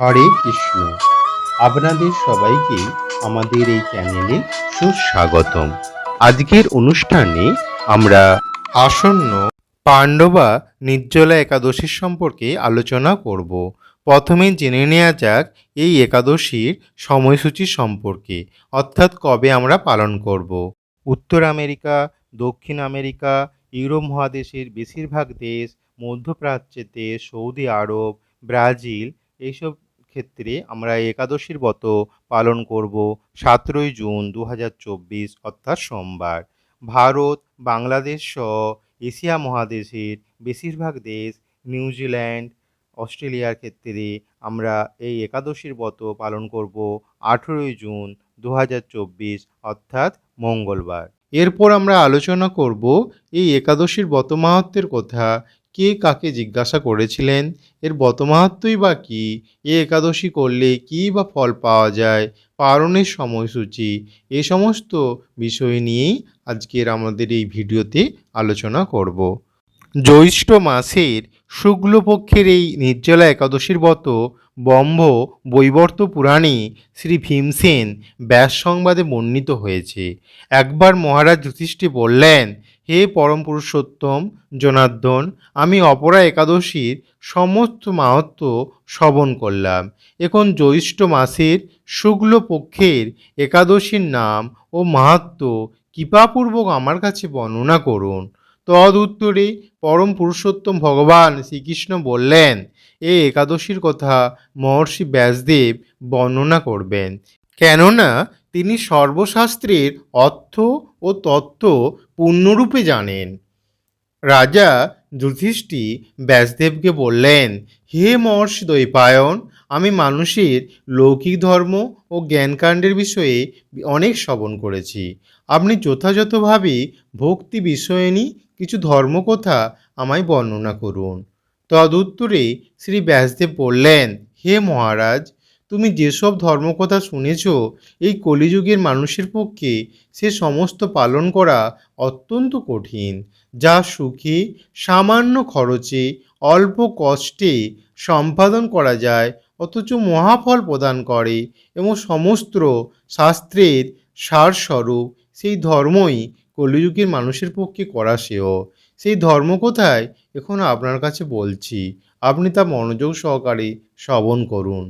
হরে কৃষ্ণ। আপনাদের সবাইকে আমাদের এই চ্যানেলে সুস্বাগতম। আজকের অনুষ্ঠানে আমরা আসন্ন পাণ্ডবা নির্জলা একাদশীর সম্পর্কে আলোচনা করব। প্রথমে জেনে নেওয়া যাক এই একাদশীর সময়সূচি সম্পর্কে, অর্থাৎ কবে আমরা পালন করব। উত্তর আমেরিকা, দক্ষিণ আমেরিকা, ইউরোপ মহাদেশের বেশিরভাগ দেশ মধ্যপ্রাচ্যেতে সৌদি আরব, ব্রাজিল, এইসব ক্ষেত্রে আমরা একাদশীর ব্রত পালন করব সতেরোই জুন দু হাজার চব্বিশ, অর্থাৎ সোমবার। ভারত, বাংলাদেশ সহ এশিয়া মহাদেশের বেশিরভাগ দেশ নিউজিল্যান্ড অস্ট্রেলিয়ার ক্ষেত্রে আমরা এই একাদশীর ব্রত পালন করব আঠেরোই জুন দু হাজার চব্বিশ, অর্থাৎ মঙ্গলবার। এরপর আমরা আলোচনা করব এই একাদশীর ব্রত মাহাত্মের কথা কে কাকে জিজ্ঞাসা করেছিলেন? এর বতমাহাত্মই বা কী? এ একাদশী করলে কী বা ফল পাওয়া যায়? পারণের সময়সূচি? এ সমস্ত বিষয় নিয়েই আজকের আমাদের এই ভিডিওতে আলোচনা করব। জ্যৈষ্ঠ মাসের শুক্লপক্ষের এই নির্জলা একাদশীর ব্রত বম্ভ বৈবর্ত পুরাণে শ্রী ভীমসেন ব্যাস সংবাদে বর্ণিত হয়েছে। একবার মহারাজ যুধিষ্ঠি বললেন হে পরম পুরুষোত্তম জনার্দন, আমি অপরা একাদশীর সমস্ত মাহাত্ম শ্রবণ করলাম। এখন জ্যৈষ্ঠ মাসের শুক্লপক্ষের একাদশীর নাম ও মাহাত্ম কৃপাপূর্বক আমার কাছে বর্ণনা করুন। তদ উত্তরে পরম পুরুষোত্তম ভগবান শ্রীকৃষ্ণ বললেন, এ একাদশীর কথা মহর্ষি ব্যাসদেব বর্ণনা করবেন। কেননা তিনি সর্বশাস্ত্রের অর্থ ও তত্ত্ব পূর্ণরূপে জানেন। রাজা যুধিষ্ঠি ব্যাসদেবকে বললেন, হে মহর্ষি দ্বৈপায়ন, আমি মানুষের লৌকিক ধর্ম ও জ্ঞানকাণ্ডের বিষয়ে অনেক শ্রবণ করেছি। আপনি যথাযথভাবে ভক্তি বিষয়নী কিছু ধর্মকথা আমায় বর্ণনা করুন। তদুত্তরে শ্রী ব্যাসদেব বললেন, হে মহারাজ তুমি যেসব ধর্মকথা শুনেছ, এই কলিযুগের মানুষের পক্ষে সে সমস্ত পালন করা অত্যন্ত কঠিন, যা সুখে, সামান্য খরচে, অল্প কষ্টে সম্পাদন করা যায়, অথচ মহাফল প্রদান করে এবং সমস্ত শাস্ত্রের সারস্বরূপ সেই ধর্মই কলিযুগের মানুষের পক্ষে করা শ্রেয় সেই ধর্ম কোথায় এখন আপনার কাছে বলছি, আপনি তা মনোযোগ সহকারে শ্রবণ করুন।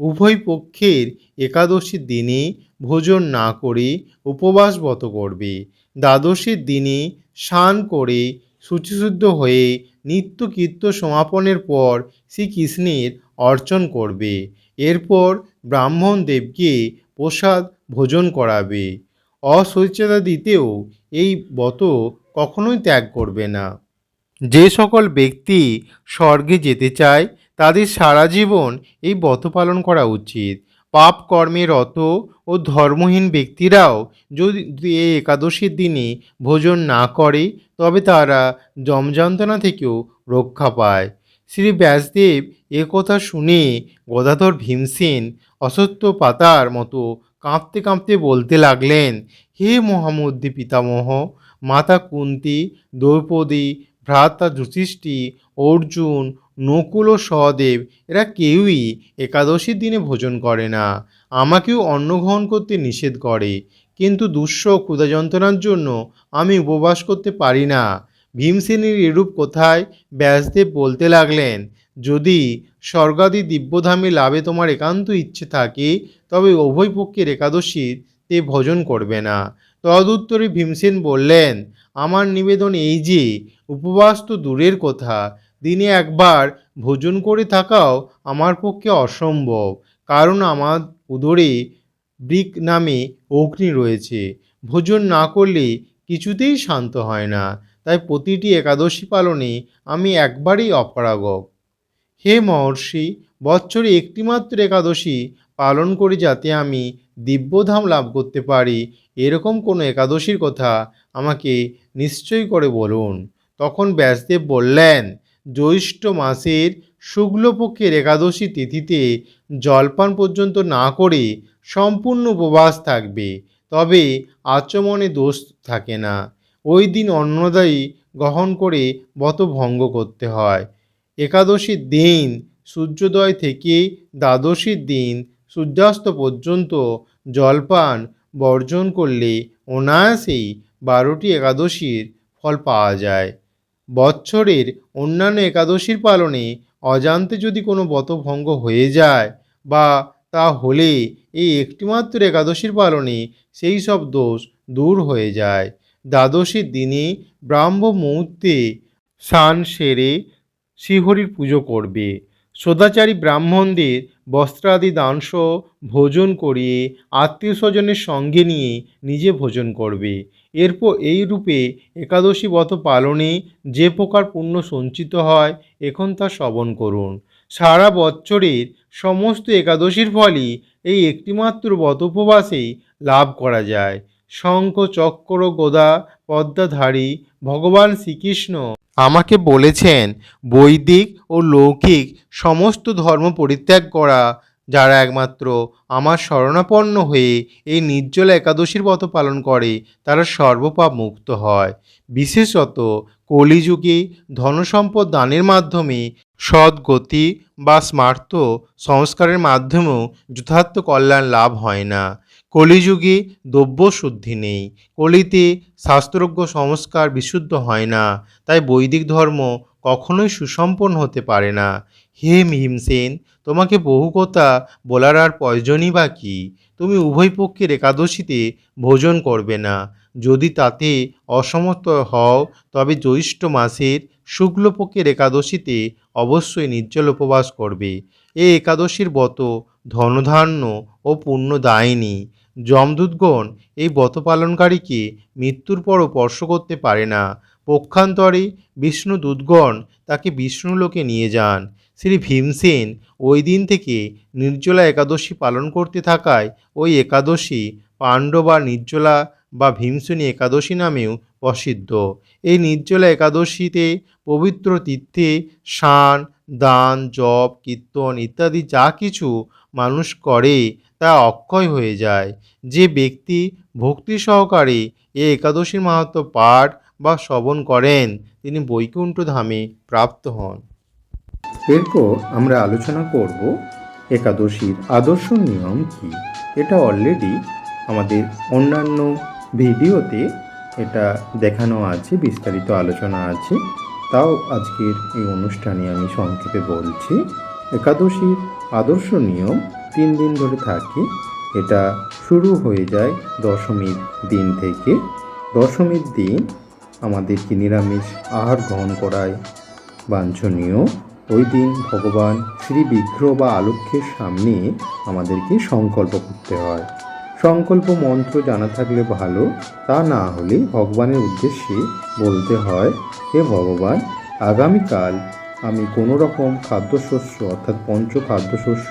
উভয় পক্ষের একাদশীর দিনে ভোজন না করে উপবাস ব্রত করবে। দ্বাদশীর দিনে স্নান করে, শুচিশুদ্ধ হয়ে নিত্য কীর্ত সমাপনের পর শ্রীকৃষ্ণের অর্চন করবে। এরপর ব্রাহ্মণ দেবকে প্রসাদ ভোজন করাবে। অশৌচতা দিতেও এই ব্রত কখনোই ত্যাগ করবে না। যে সকল ব্যক্তি স্বর্গে যেতে চায় তাদের সারা জীবন এই ব্রত পালন করা উচিত। পাপ কর্মে রত ও ধর্মহীন ব্যক্তিরাও যদি এই একাদশীর দিনে ভোজন না করে, তবে তারা যমযন্ত্রণা থেকেও রক্ষা পায়। শ্রী ব্যাসদেব এ কথা শুনে গদাধর ভীমসেন অসত্য পাতার মতো কাঁপতে কাঁপতে বলতে লাগলেন, হে মহামদ্দী পিতামহ, মাতা কুন্তি, দ্রৌপদী ভ্রাতা যুধিষ্ঠি, অর্জুন, নকুল ও সহদেব, এরা কেউই একাদশীর দিনে ভোজন করে না। আমাকেও অন্ন গ্রহণ করতে নিষেধ করে। কিন্তু দুঃস্ব ক্ষুধা যন্ত্রণার জন্য আমি উপবাস করতে পারি না। ভীমসেনের এরূপ কোথায় ব্যাসদেব বলতে লাগলেন, যদি স্বর্গাদি দিব্যধামে লাভে তোমার একান্ত ইচ্ছে থাকে, তবে উভয় পক্ষের একাদশীর তে ভোজন করবে না। তদুত্তরে ভীমসেন বললেন, আমার নিবেদন এই যে উপবাস তো দূরের কথা। দিনে একবার ভোজন করে থাকাও আমার পক্ষে অসম্ভব, কারণ আমার উদরে ব্রিক নামে অগ্নি রয়েছে। ভোজন না করলে কিছুতেই শান্ত হয় না, তাই প্রতিটি একাদশী পালনে আমি একবারই অপরাগক হে মহর্ষি, বৎসরে একটিমাত্র একাদশী পালন করে যাতে আমি দিব্যধাম লাভ করতে পারি, এরকম কোনো একাদশীর কথা আমাকে নিশ্চয় করে বলুন। তখন ব্যাসদেব বললেন, জ্যৈষ্ঠ মাসের শুক্লপক্ষের একাদশী তিথিতে জলপান পর্যন্ত না করে সম্পূর্ণ উপবাস থাকবে, তবে আচমনে দোষ থাকে না। ওই দিন অন্নদায়ী গ্রহণ করে ভঙ্গ করতে হয়। একাদশীর দিন সূর্যোদয় থেকে দ্বাদশীর দিন সূর্যাস্ত পর্যন্ত জলপান বর্জন করলে অনায়াসেই বারোটি একাদশীর ফল পাওয়া যায়। বৎসরের অন্যান্য একাদশীর পালনে অজান্তে যদি কোনো বতভঙ্গ হয়ে যায় বা তা হলে এই একটিমাত্র একাদশীর পালনে সেই সব দোষ দূর হয়ে যায়। দ্বাদশীর দিনে ব্রাহ্ম মুহূর্তে স্নান সেরে শ্রীহরির পুজো করবে। সদাচারী ব্রাহ্মণদের বস্ত্রাদি দানসহ ভোজন করিয়ে আত্মীয় স্বজনের সঙ্গে নিয়ে নিজে ভোজন করবে। এরপর এই রূপে একাদশী ব্রত পালনে যে প্রকার পুণ্য সঞ্চিত হয়, এখন তা শ্রবণ করুন। সারা বৎসরের সমস্ত একাদশীর ফলই এই একটিমাত্র ব্রত উপবাসেই লাভ করা যায়। শঙ্খ, চক্র, গদা, পদ্মাধারী, ভগবান শ্রীকৃষ্ণ আমাকে বলেছেন, বৈদিক ও লৌকিক সমস্ত ধর্ম পরিত্যাগ করা যারা একমাত্র আমার শরণাপন্ন হয়ে এই নির্জল একাদশীর ব্রত পালন করে, তারা সর্বপাপ মুক্ত হয়। বিশেষত কলিযুগে ধনসম্পদ দানের মাধ্যমে সদ্গতি বা স্মার্ত সংস্কারের মাধ্যমেও যথার্থ কল্যাণ লাভ হয় না। কলিযুগে দ্রব্য শুদ্ধি নেই। কলিতে শাস্ত্রজ্ঞ সংস্কার বিশুদ্ধ হয় না। তাই বৈদিক ধর্ম কখনোই সুসম্পন্ন হতে পারে না। হে ভীমসেন, তোমাকে বহু কথা বলার আর প্রয়োজনই বা কী? তুমি উভয় পক্ষের একাদশীতে ভোজন করবে না। যদি তাতে অসমর্থ হও, তবে জ্যৈষ্ঠ মাসের শুক্লপক্ষের একাদশীতে অবশ্যই নির্জল উপবাস করবে। এই একাদশীর ব্রত ধনধান্য ও পুণ্য দায়নি যমদূতগণ এই ব্রত পালনকারীকে মৃত্যুর পরও স্পর্শ করতে পারে না। পক্ষান্তরে বিষ্ণু দূতগণ তাকে বিষ্ণুলোকে নিয়ে যান। শ্রী ভীমসেন ওই দিন থেকে নির্জলা একাদশী পালন করতে থাকায় ওই একাদশী পাণ্ডবা নির্জলা বা ভীমসেনী একাদশী নামেও প্রসিদ্ধ। এই নির্জলা একাদশীতে পবিত্র তীর্থে স্নান, দান, জপ, কীর্তন ইত্যাদি যা কিছু মানুষ করে তা অক্ষয় হয়ে যায়। যে ব্যক্তি ভক্তি সহকারে এ একাদশীর মাহাত্ম পাঠ বা শ্রবণ করেন, তিনি বৈকুণ্ঠ ধামে প্রাপ্ত হন। এরপর আমরা আলোচনা করব একাদশীর আদর্শ নিয়ম কি? এটা অলরেডি আমাদের অন্যান্য ভিডিওতে এটা দেখানো আছে, বিস্তারিত আলোচনা আছে। তাও আজকের এই অনুষ্ঠানে আমি সংক্ষেপে বলছি, একাদশীর আদর্শ নিয়ম তিন দিন ধরে থাকে। এটা শুরু হয়ে যায় দশমীর দিন থেকে। দশমীর দিন আমাদেরকে নিরামিষ আহার গ্রহণ করায় বাঞ্ছনীয়। ওই দিন ভগবান শ্রী বিগ্রহ বা আলক্ষ্যের সামনে আমাদেরকে সংকল্প করতে হয়। সংকল্প মন্ত্র জানা থাকলে ভালো, তা না হলে ভগবানের উদ্দেশ্যে বলতে হয়, হে ভগবান, আগামীকাল আমি কোনো রকম খাদ্যশস্য অর্থাৎ পঞ্চ খাদ্যশস্য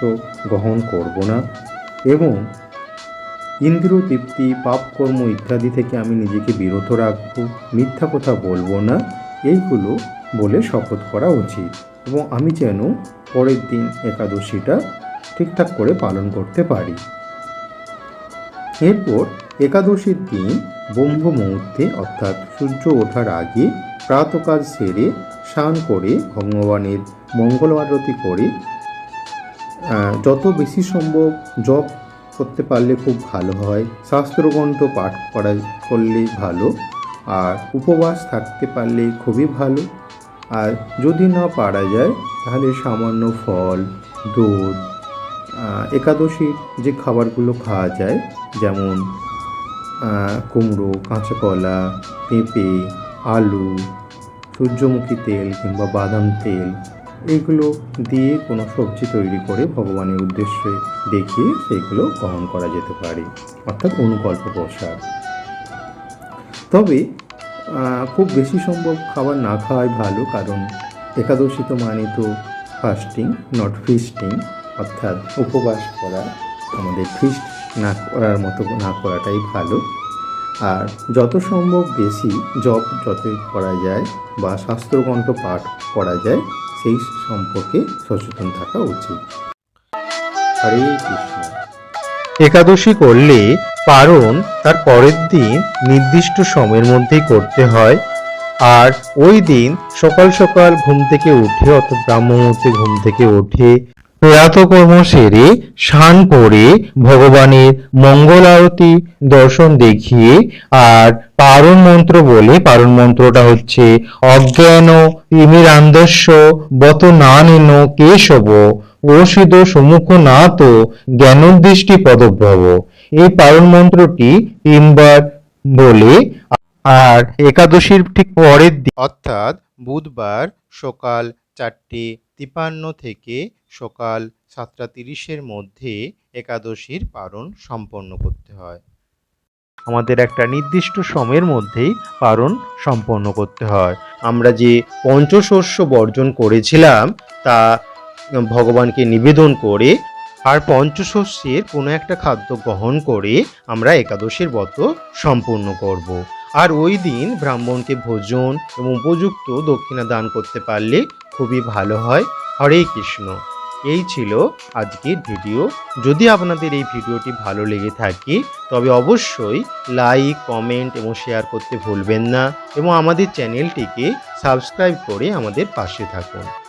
গ্রহণ করব না এবং ইন্দ্র তৃপ্তি পাপকর্ম ইত্যাদি থেকে আমি নিজেকে বিরত রাখব, মিথ্যা কথা বলব না। এইগুলো বলে শপথ করা উচিত। এবং আমি যেন পরের দিন একাদশীটা ঠিকঠাক করে পালন করতে পারি। এরপর একাদশীর দিন ব্রহ্ম মুহূর্তে, অর্থাৎ সূর্য ওঠার আগে প্রাতকাল সেরে স্নান করে ভগবানের মঙ্গল আরতি করে যত বেশি সম্ভব জপ করতে পারলে খুব ভালো হয়, শাস্ত্রগ্রন্থ পাঠ করা করলে ভালো, আর উপবাস থাকতে পারলে খুবই ভালো। আর যদি না পারা যায়, তাহলে সামান্য ফল, দুধ একাদশীর যে খাবারগুলো খাওয়া যায়, যেমন কুমড়ো কাঁচা কলা পেঁপে, আলু, সূর্যমুখী তেল কিংবা বাদাম তেল, এগুলো দিয়ে কোনো সবজি তৈরি করে ভগবানের উদ্দেশ্যে দেখিয়ে সেগুলো গ্রহণ করা যেতে পারে, অর্থাৎ অনুকল্প প্রসাদ। তবে খুব বেশি সম্ভব খাবার না খাওয়াই ভালো, কারণ একাদশী তো মানে তো ফাস্টিং নট ফিস্টিং অর্থাৎ উপবাস করা, আমাদের ফিস্ট না করার মতো না করাটাই ভালো। আর যত সম্ভব বেশি জপ যতই করা যায় বা শাস্ত্রগ্রন্থ পাঠ করা যায়, সেই সম্পর্কে সচেতন থাকা উচিত। হরে কৃষ্ণ। একাদশী করলে পারণ তার পরের দিন নির্দিষ্ট সময়ের মধ্যেই করতে হয়। আর ওই দিন সকাল সকাল ঘুম থেকে উঠে, অর্থাৎ ব্রাহ্ম মুহূর্তে ঘুম থেকে উঠে প্রাতকর্ম সেরে স্নান করে ভগবানের মঙ্গল আরতি দর্শন দেখিয়ে আর পারণ মন্ত্র বলে, পারণ মন্ত্রটা হচ্ছে অজ্ঞান তিমিরান্দস্য বত না নেন কেশব ওষিদ সম্মুখ না তো জ্ঞানোদৃষ্টি পদভ্রব এই পারণ মন্ত্রটি তিনবার বলে, আর একাদশীর ঠিক পরের দিন অর্থাৎ বুধবার সকাল চারটে তিপান্ন থেকে সকাল সাতটা তিরিশের মধ্যে একাদশীর পারণ সম্পন্ন করতে হয়। আমাদের একটা নির্দিষ্ট সময়ের মধ্যেই পারণ সম্পন্ন করতে হয়। আমরা যে পঞ্চশস্য বর্জন করেছিলাম, তা ভগবানকে নিবেদন করে আর পঞ্চশস্যের কোনো একটা খাদ্য গ্রহণ করে আমরা একাদশীর ব্রত সম্পূর্ণ করব। আর ওই দিন ব্রাহ্মণকে ভোজন এবং উপযুক্ত দক্ষিণা দান করতে পারলে খুবই ভালো হয়। হরে কৃষ্ণ। এই ছিল আজকের ভিডিও। যদি আপনাদের এই ভিডিওটি ভালো লেগে থাকে, তবে অবশ্যই লাইক, কমেন্ট এবং শেয়ার করতে ভুলবেন না এবং আমাদের চ্যানেলটিকে সাবস্ক্রাইব করে আমাদের পাশে থাকুন।